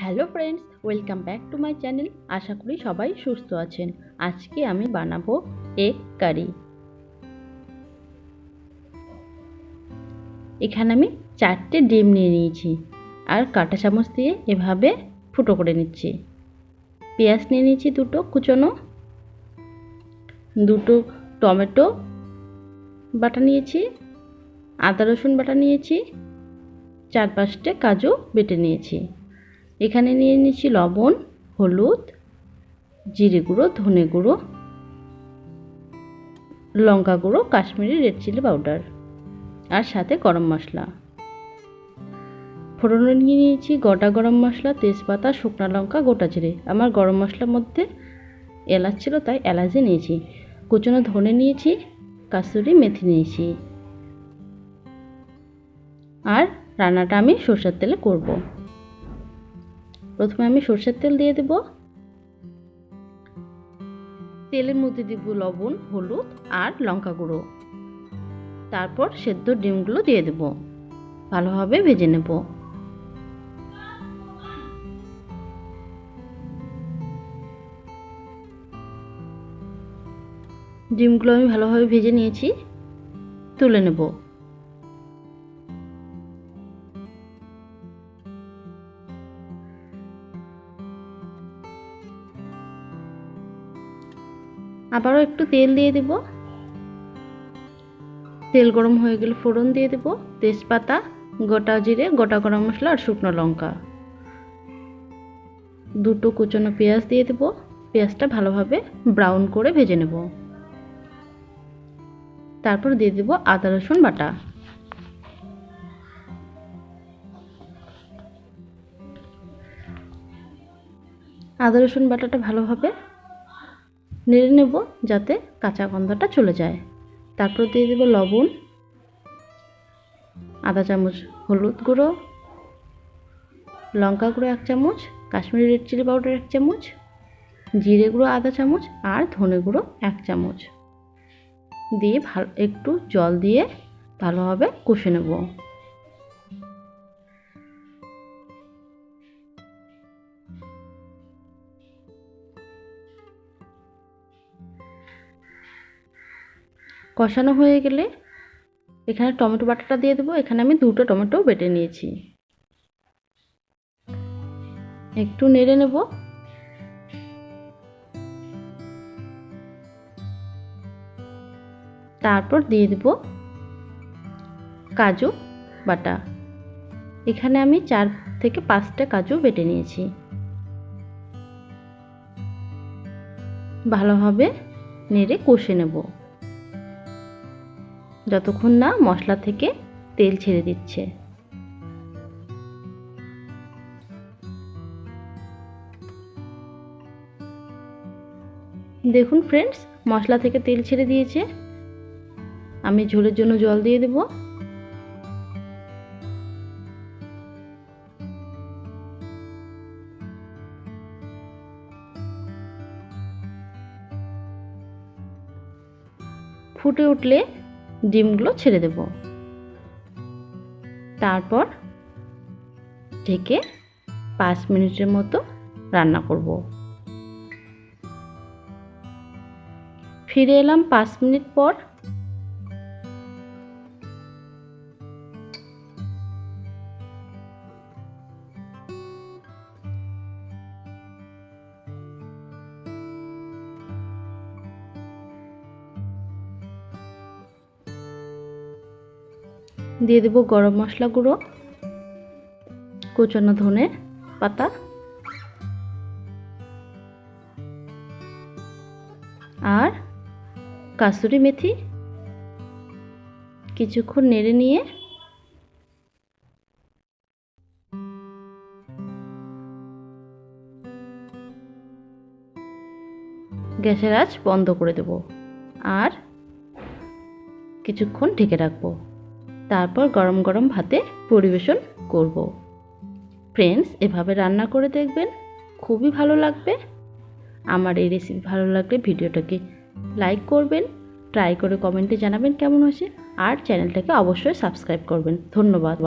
Hello friends, welcome back to my channel. আশা করি সবাই সুস্থ আছেন। আজকে আমি বানাবো এগ কারি। এখানে আমি চারটে ডিম নিয়ে নিয়েছি আর কাঁটা চামচ দিয়ে এভাবে ফুটো করে নিচ্ছি। পেঁয়াজ নিয়ে নিয়েছি দুটো কুচনো, দুটো টমেটো বাটা নিয়েছি, আদা রসুন বাটা নিয়েছি, চার পাঁচটে কাজু বেটে নিয়েছি। এখানে নিয়ে নিয়েছি লবণ, হলুদ, জিরে গুঁড়ো, ধনে গুঁড়ো, লঙ্কা গুঁড়ো, কাশ্মীরি রেড চিলি পাউডার আর সাথে গরম মশলা। ফোড়নে নিয়ে নিয়েছি গোটা গরম মশলা, তেজপাতা, শুকনো লঙ্কা, গোটা জিরে। আমার গরম মশলার মধ্যে এলাচ ছিল, তাই এলাচে নিয়েছি। কুচনো ধনে নিয়েছি, কাসুরি মেথি নিয়েছি। আর রান্নাটা আমি সর্ষের তেলে করব। প্রথমে আমি সর্ষের তেল দিয়ে দেব। তেলের মধ্যে দিব লবণ, হলুদ আর লঙ্কা গুঁড়ো। তারপর সেদ্ধ ডিমগুলো দিয়ে দেব। ভালোভাবে ভেজে নেব। ডিমগুলো আমি ভালোভাবে ভেজে নিয়েছি। তুলে নেব। আবারও একটু তেল দিয়ে দেব। তেল গরম হয়ে গেলে ফোড়ন দিয়ে দেব। তেজপাতা, গোটা জিরে, গোটা গরম মশলা আর শুকনো লঙ্কা। দুটো কুচনো পেঁয়াজ দিয়ে দেব। পেঁয়াজটা ভালোভাবে ব্রাউন করে ভেজে নেব। তারপর দিয়ে দেব আদা, রসুন বাটা। আদা, রসুন বাটাটা ভালোভাবে নেড়ে নেব যাতে কাঁচা গন্ধটা চলে যায়। তারপর দিয়ে দেবো লবণ, আধা চামচ হলুদ গুঁড়ো, লঙ্কা গুঁড়ো এক চামচ, কাশ্মীরি রেড চিলি পাউডার এক চামচ, জিরে গুঁড়ো আধা চামচ আর ধনে গুঁড়ো এক চামচ। দিয়ে ভালো, একটু জল দিয়ে ভালোভাবে কষে নেব। কষানো হয়ে গেলে এখানে টমেটো বাটাটা দিয়ে দেবো। এখানে আমি দুটো টমেটো বেটে নিয়েছি। একটু নেড়ে নেব। তারপর দিয়ে দেব কাজু বাটা। এখানে আমি চার থেকে পাঁচটা কাজু বেটে নিয়েছি। ভালোভাবে নেড়ে কষে নেব। যতক্ষণ না মশলা থেকে তেল ছেড়ে দিচ্ছে। দেখুন ফ্রেন্ডস মশলা থেকে তেল ছেড়ে দিয়েছে। আমি ঝোলের জন্য জল দিয়ে দেব। ফুটে উঠলে ডিমগুলো ছেড়ে দেব। তারপর ঢেকে পাঁচ মিনিটের মতো রান্না করব। ফিরে এলাম পাঁচ মিনিট পর দিয়ে দেবো গরম মশলা গুঁড়ো, কুচনো ধনে পাতা, আর কাসুরি মেথি। কিছুক্ষণ নেড়ে নিয়ে গ্যাসের আঁচ বন্ধ করে দেব, আর কিছুক্ষণ ঢেকে রাখব। তারপর গরম গরম ভাতে পরিবেশন করব। ফ্রেন্ডস এভাবে রান্না করে দেখবেন। খুবই ভালো লাগবে। আমার এই রেসিপি ভালো লাগলে ভিডিওটাকে লাইক করবেন ট্রাই করে কমেন্টে জানাবেন কেমন হয়েছে, আর চ্যানেলটাকে অবশ্যই সাবস্ক্রাইব করবেন। ধন্যবাদ।